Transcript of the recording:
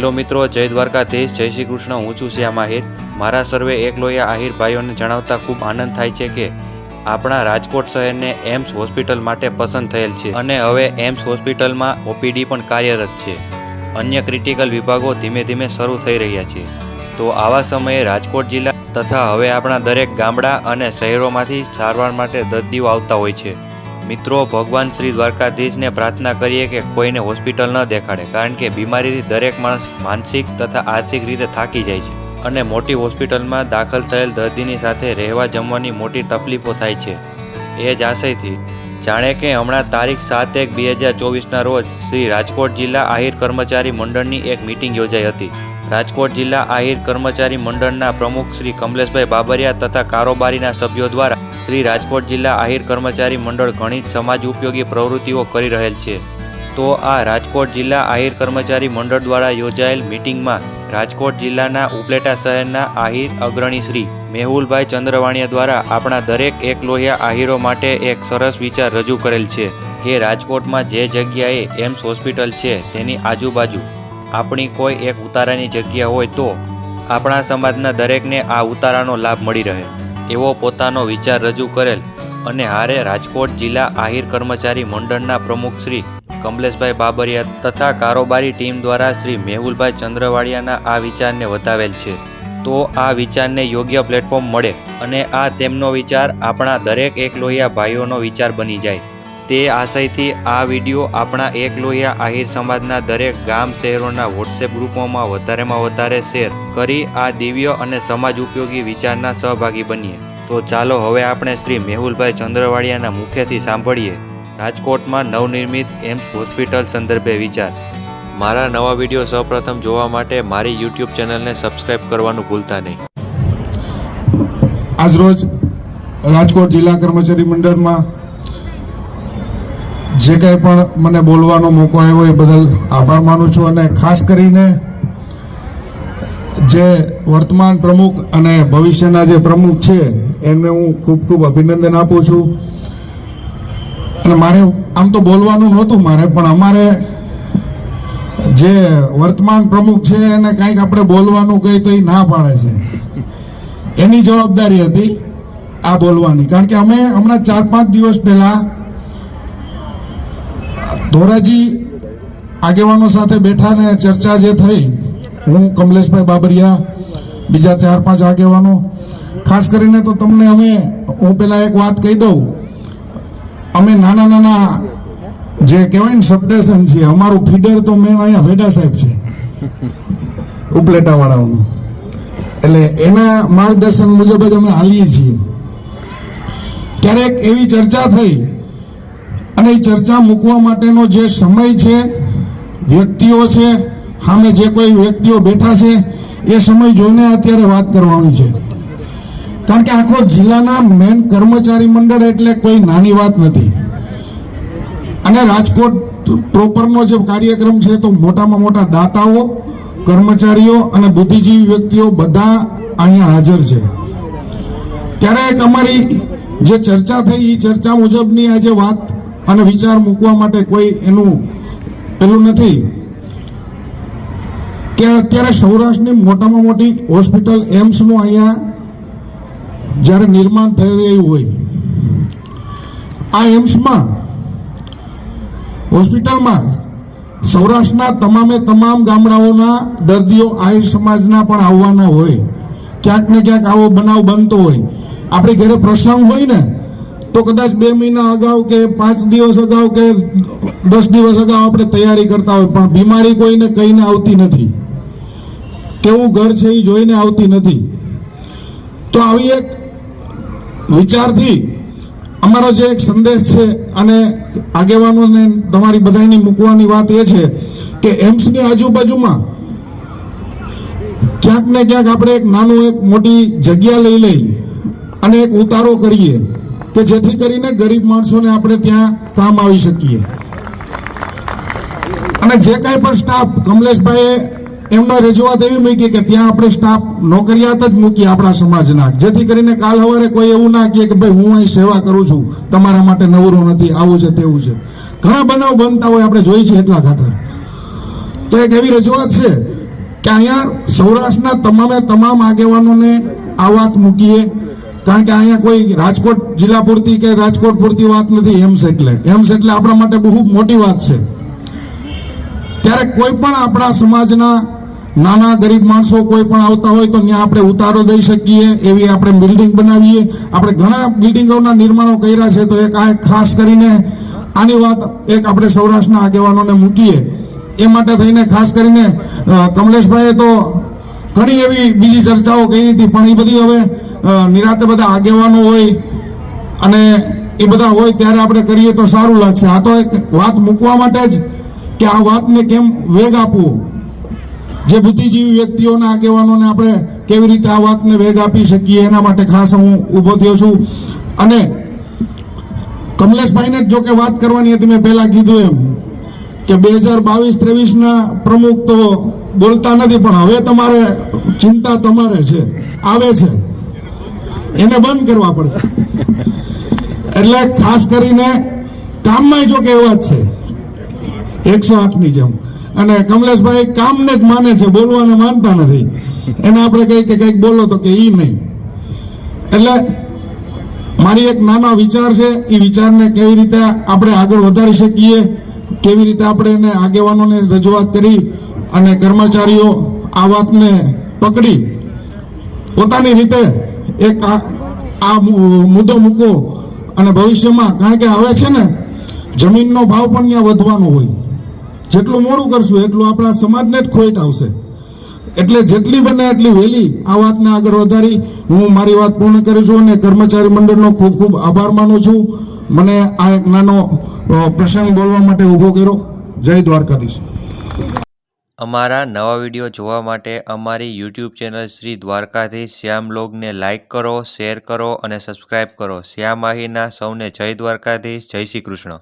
Hello મિત્રો, જય દ્વારકાધીશ, જય શ્રી કૃષ્ણ, હું છું શ્યામ આહિર મારા સર્વે એકલોયા આહિર ભાઈઓને જણાવતા ખૂબ આનંદ થાય છે કે આપણા રાજકોટ શહેરને એમ્સ હોસ્પિટલ માટે પસંદ થયેલ છે અને હવે એમ્સ હોસ્પિટલમાં ઓપીડી પણ કાર્યરત છે. અન્ય ક્રિટિકલ વિભાગો ધીમે ધીમે શરૂ થઈ રહ્યા છે. તો આવા સમયે રાજકોટ જિલ્લા તથા હવે આપણા દરેક ગામડા અને શહેરોમાંથી સારવાર માટે દર્દીઓ આવતા હોય છે. મિત્રો, ભગવાન શ્રી દ્વારકાધીશને પ્રાર્થના કરીએ કે કોઈને હોસ્પિટલ ન દેખાડે, કારણ કે બીમારીથી દરેક માણસ માનસિક તથા આર્થિક રીતે થાકી જાય છે અને મોટી હોસ્પિટલમાં દાખલ થયેલ દર્દીની સાથે રહેવા જમવાની મોટી તકલીફો થાય છે. એ જ આશયથી જાણે કે હમણાં તારીખ સાત એક બે હજાર ચોવીસના રોજ શ્રી રાજકોટ જિલ્લા આહિર કર્મચારી મંડળની એક મિટિંગ યોજાઈ હતી. રાજકોટ જિલ્લા આહિર કર્મચારી મંડળના પ્રમુખ શ્રી કમલેશભાઈ બાબરિયા તથા કારોબારીના સભ્યો દ્વારા શ્રી રાજકોટ જિલ્લા આહિર કર્મચારી મંડળ ઘણી સમાજ ઉપયોગી પ્રવૃત્તિઓ કરી રહેલ છે. તો આ રાજકોટ જિલ્લા આહિર કર્મચારી મંડળ દ્વારા યોજાયેલ મિટિંગમાં રાજકોટ જિલ્લાના ઉપલેટા શહેરના આહિર અગ્રણી શ્રી મેહુલભાઈ ચંદ્રવાણિયા દ્વારા આપણા દરેક એક લોહિયા આહિરો માટે એક સરસ વિચાર રજૂ કરેલ છે કે રાજકોટમાં જે જગ્યાએ એમ્સ હોસ્પિટલ છે તેની આજુબાજુ આપણી કોઈ એક ઉતારાની જગ્યા હોય તો આપણા સમાજના દરેકને આ ઉતારાનો લાભ મળી રહે. એવો પોતાનો વિચાર રજૂ કરેલ અને હારે રાજકોટ જિલ્લા આહિર કર્મચારી મંડળના પ્રમુખ શ્રી કમલેશભાઈ બાબરિયા તથા કારોબારી ટીમ દ્વારા શ્રી મેહુલભાઈ ચંદ્રવાડિયાના આ વિચારને વધાવેલ છે. તો આ વિચારને યોગ્ય પ્લેટફોર્મ મળે અને આ તેમનો વિચાર આપણા દરેક એક લોહિયા ભાઈઓનો વિચાર બની જાય. તે આશયથી આ વીડિયો આપણા એક લોહિયા આહિર સમાજના દરેક ગામ શહેરોના વોટ્સએપ ગ્રુપોમાં વધારેમાં વધારે શેર કરી આ દિવ્ય અને સમાજ ઉપયોગી વિચારના સહભાગી બનીએ. તો ચાલો હવે આપણે શ્રી મેહુલભાઈ ચંદ્રવાડિયાના મુખ્યથી સાંભળીએ રાજકોટમાં નવનિર્મિત એમ્સ હોસ્પિટલ સંદર્ભે વિચાર. મારા નવા વીડિયો સૌપ્રથમ જોવા માટે મારી યુટ્યુબ ચેનલને સબસ્ક્રાઇબ કરવાનું ભૂલતા નહીં. આજરોજ રાજકોટ જિલ્લા કર્મચારી મંડળમાં જે કંઈ પણ મને બોલવાનો મોકો આવ્યો એ બદલ આભાર માનું છું અને ખાસ કરીને જે વર્તમાન પ્રમુખ અને ભવિષ્યના જે પ્રમુખ છે, એમને હું ખૂબ ખૂબ અભિનંદન આપું છું. અને મારે આમ તો બોલવાનું નહોતું મારે, પણ અમારે જે વર્તમાન પ્રમુખ છે, એને કંઈક આપણે બોલવાનું કંઈ તો એ ના પાડે છે. એની જવાબદારી હતી આ બોલવાની. કારણ કે અમે હમણાં ચાર પાંચ દિવસ પહેલા ધોરાજી આગેવાનો સાથે બેઠા ને ચર્ચા જે થઈ, હું કમલેશભાઈ બાબરિયા, બીજા ચાર પાંચ આગેવાનો. ખાસ કરીને તો તમને અમે, હું પેલા એક વાત કહી દઉં. અમે નાના નાના જે કહેવાય ને સબડેશન છે, અમારું ફીડર તો મેં અહીંયા વેડા સાહેબ છે, ઉપલેટાવાળાઓનું. એટલે એના માર્ગદર્શન મુજબ જ અમે હાલીએ છીએ. ક્યારેક એવી ચર્ચા થઈ અને એ ચર્ચા મૂકવા માટેનો જે સમય છે, વ્યક્તિઓ છે, સામે જે કોઈ વ્યક્તિઓ બેઠા છે, એ સમય જોઈને અત્યારે વાત કરવાની છે. કારણ કે આખો જિલ્લાના મેન કર્મચારી મંડળ એટલે કોઈ નાની વાત નથી. અને રાજકોટ પ્રોપરનો જે કાર્યક્રમ છે, તો મોટામાં મોટા દાતાઓ, કર્મચારીઓ અને બુદ્ધિજીવી વ્યક્તિઓ બધા અહીંયા હાજર છે. ત્યારે એક અમારી જે ચર્ચા થઈ, એ ચર્ચા મુજબની આજે વાત અને વિચાર મૂકવા માટે કોઈ એનું પેલું નથી. કે અત્યારે સૌરાષ્ટ્રની મોટામાં મોટી હોસ્પિટલ એમ્સનું અહીંયા જ્યારે નિર્માણ થઈ રહ્યું હોય. આ એમ્સમાં હોસ્પિટલમાં સૌરાષ્ટ્રના તમામે તમામ ગામડાઓના દર્દીઓ આહિર સમાજના પણ આવવાના હોય. ક્યાંક ને ક્યાંક આવો બનાવ બનતો હોય. આપણે ઘરે પ્રસંગ હોય ને તો કદાચ બે મહિના અગાઉ કે પાંચ દિવસ અગાઉ કે દસ દિવસ અગાઉ આપણે તૈયારી કરતા હોય, પણ બીમારી કોઈને કહીને આવતી નથી. કેવું ઘર છે એ જોઈને આવતી નથી. તો આવી એક વિચારથી અમારો જે એક સંદેશ છે અને આગેવાનોને તમારી બધાની મૂકવાની વાત એ છે કે એમ્સની આજુબાજુમાં ક્યાંક ને ક્યાંક આપણે એક નાનું એક મોટી જગ્યા લઈ લઈ અને એક ઉતારો કરીએ. કે જેથી કરીને ગરીબ માણસોને આપણે ત્યાં કામ આવી શકીએ. અને જે કાંઈ પણ સ્ટાફ કમલેશભાઈએ એમનો રજૂઆત એવી મૂકી કે ત્યાં આપણે સ્ટાફ નોકરિયાત જ મૂકીએ આપણા સમાજના. જેથી કરીને કાલ સવારે કોઈ એવું ના કહે કે ભાઈ હું અહીં સેવા કરું છું, તમારા માટે નવરો નથી, આવું છે તેવું છે. ઘણા બનાવ બનતા હોય આપણે જોઈ છીએ એટલા ખાતર. તો એક એવી રજૂઆત છે કે અહીંયા સૌરાષ્ટ્રના તમામે તમામ આગેવાનોને આ વાત મૂકીએ. કારણ કે અહીંયા કોઈ રાજકોટ જિલ્લા પૂરતી કે રાજકોટ પૂરતી વાત નથી, એમ્સ એટલે. એમ્સ એટલે આપણા માટે બહુ મોટી વાત છે. ત્યારે કોઈ પણ આપણા સમાજના નાના ગરીબ માણસો કોઈ પણ આવતા હોય તો ત્યાં આપણે ઉતારો દઈ શકીએ, એવી આપણે બિલ્ડિંગ બનાવીએ. આપણે ઘણા બિલ્ડિંગોના નિર્માણો કર્યા છે તો એક આ ખાસ કરીને આની વાત એક આપણે સૌરાષ્ટ્રના આગેવાનોને મૂકીએ. એ માટે થઈને ખાસ કરીને કમલેશભાઈએ તો ઘણી એવી બીજી ચર્ચાઓ કરી હતી, પણ એ બધી હવે નિરાતે બધા આગેવાનો હોય અને એ બધા હોય ત્યારે આપણે કરીએ તો સારું લાગશે. આ તો એક વાત મૂકવા માટે જ કે આ વાતને કેમ વેગ આપવો? જે બુદ્ધિજીવી વ્યક્તિઓના આગેવાનોને આપણે કેવી રીતે આ વાતને વેગ આપી શકીએ એના માટે ખાસ હું ઊભો થયો છું. અને કમલેશભાઈને જ કે વાત કરવાની હતી, મેં પહેલાં કીધું એમ કે બે હજાર બાવીસ ત્રેવીસના પ્રમુખ તો બોલતા નથી, પણ હવે તમારે ચિંતા તમારે છે, આવે છે. એને બંધ કરવા પડશે. એટલે ખાસ કરીને કામમાં જો કે એવા જ છે. એકસો આઠની જેમ. અને કમલેશભાઈ કામને જ માને છે, બોલવાને માનતા નથી. એને આપણે કહીએ કે કંઈક બોલો તો કે એ નહીં. એટલે મારી એક નાનો વિચાર છે એ વિચારને કેવી રીતે આપણે આગળ વધારી શકીએ, કેવી રીતે આપણે એને આગેવાનોને રજૂઆત કરી અને કર્મચારીઓ આ વાતને પકડી. પોતાની રીતે એક આ મુદ્દો મૂકો અને ભવિષ્યમાં કારણ કે હવે છે ને, જમીનનો ભાવ પણ ત્યાં વધવાનો હોય. જેટલું મોડું કરશું, એટલું આપણા સમાજને જ ખોટ આવશે. એટલે જેટલી બને એટલી વહેલી આ વાતને આગળ વધારી. હું મારી વાત પૂર્ણ કરું છું અને કર્મચારી મંડળનો ખૂબ ખૂબ આભાર માનું છું. મને આ એક નાનો પ્રસંગ બોલવા માટે ઊભો કર્યો. જય દ્વારકાધીશ. અમારા નવા વીડિયો જોવા માટે અમારી યુટ્યુબ ચેનલ શ્રી દ્વારકાધીશ. શ્યામ લોગને લાઇક કરો, શેર કરો અને સબસ્ક્રાઇબ કરો. શ્યામ આહીના સૌને જય દ્વારકાધીશ. જય શ્રી કૃષ્ણ.